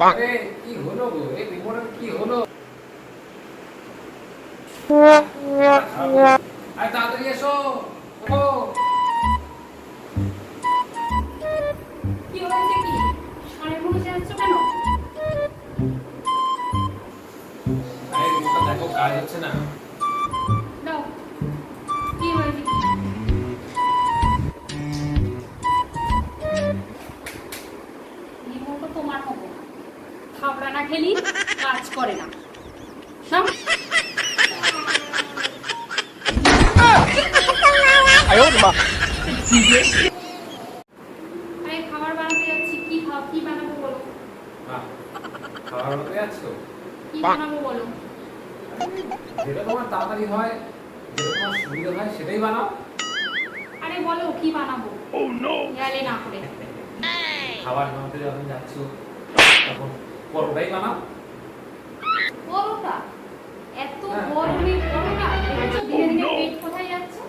আরে কি হলো গো? এই রিমোটের কি হলো? আরে তাড়াতাড়ি এসো। ও কি হয়েছে কি? সাড়ে যাচ্ছ কেন? দেখো কাজ হচ্ছে না। খেলি কাজ করে না। নাও। আরে খাবার বানাতে যাচ্ছি। কি খাও কি বানাবো বলো? খাবার বানাতে যাচ্ছ? কি বানাবো বলো? যেটা তোমার তাড়াতাড়ি হয় যেটা তোমার সুবিধা হয় সেটাই বানাও। আরে বলো কি বানাবো? ও নো গেলে না করে। খাবার বানাতে যখন যাচ্ছ তখন পরোটাই বানাও পরোটা এত হ্যাঁ। গরমে পরোটা দেখছ ধীরে ধীরে পেট কোথায় যাচ্ছে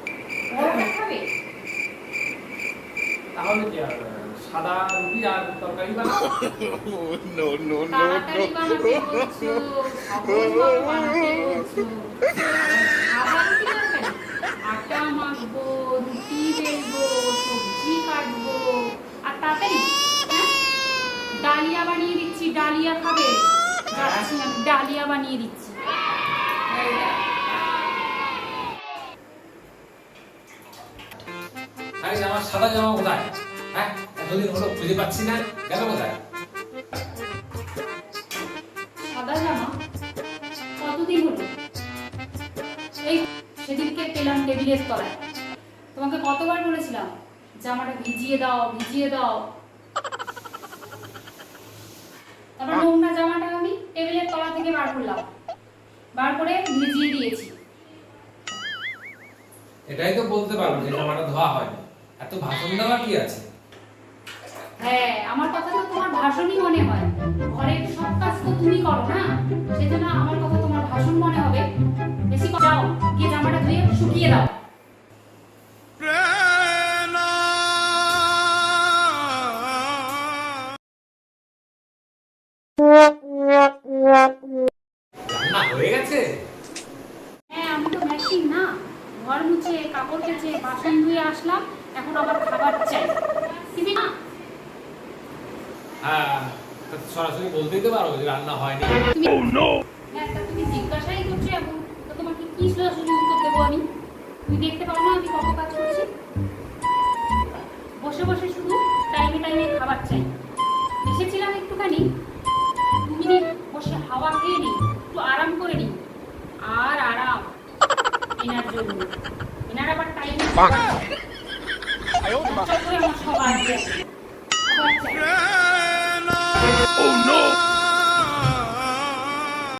পরোটা খাবে তাহলে কি আর সাদা রুটি আর তরকারি বানাও বলছো সহজভাবে বানাতে বলছো সাদা রুটি তরকারি আটা মাখবো রুটি বেলবো সবজি কাটবো আর তাড়াতাড়ি হ্যাঁ ডালিয়া বানিয়ে দিচ্ছি ডালিয়া খাবে? ডালিয়া বানিয়ে দিচ্ছি। আরে আমার সাদা জামা কোথায়? হ্যাঁ? এতদিন হলো খুঁজে পাচ্ছি না। গেল কোথায়? সাদা জামা? কতদিন হলো? এই সেদিনকে পেলাম টেবিলের তলায়। তোমাকে কতবার বলেছিলাম জামাটা ভিজিয়ে দাও ভিজিয়ে দাও। তারপর নোংরা জামাটা আমি টেবিলের তলা থেকে বার করলাম। বার করে ভিজিয়ে দিয়েছি। এটাই তো বলতে পারব যে জামাটা ধোয়া হয়নি। এত ভাষণ দেওয়া কি আছে? হ্যাঁ আমার কথা তো তোমার ভাষণই মনে হয়। ঘরের সব কাজ তো তুমি করো না? সেজন্য আমার কথা তোমার ভাষণ মনে হবে। বেশি যাও গিয়ে জামাটা ধুয়ে শুকিয়ে দাও। হয়ে গেছে? হ্যাঁ আমি তো মেশিন না। ঘর মুছে কাপড় কেচে বাসন ধুয়ে আসলাম এখন আবার খাবার চাই। না? হ্যাঁ সরাসরি বলতেই তো পারো যে রান্না হয়নি। তুমি হ্যাঁ তা তুমি জিজ্ঞাসাই করছ এখন। তোমাকে কি সরাসরি উত্তর দেবো আমি? তুমি দেখতে পাও না আমি কত কাজ করছি? বসে বসে শুধু টাইমে টাইমে খাবার চাই। এসেছিলাম একটুখানি। মিনিট বসে হাওয়া খেয়ে নিই একটু আরাম করে নিই আর আরাম এনার জন্য এনার আবার টাইমে আমার সবার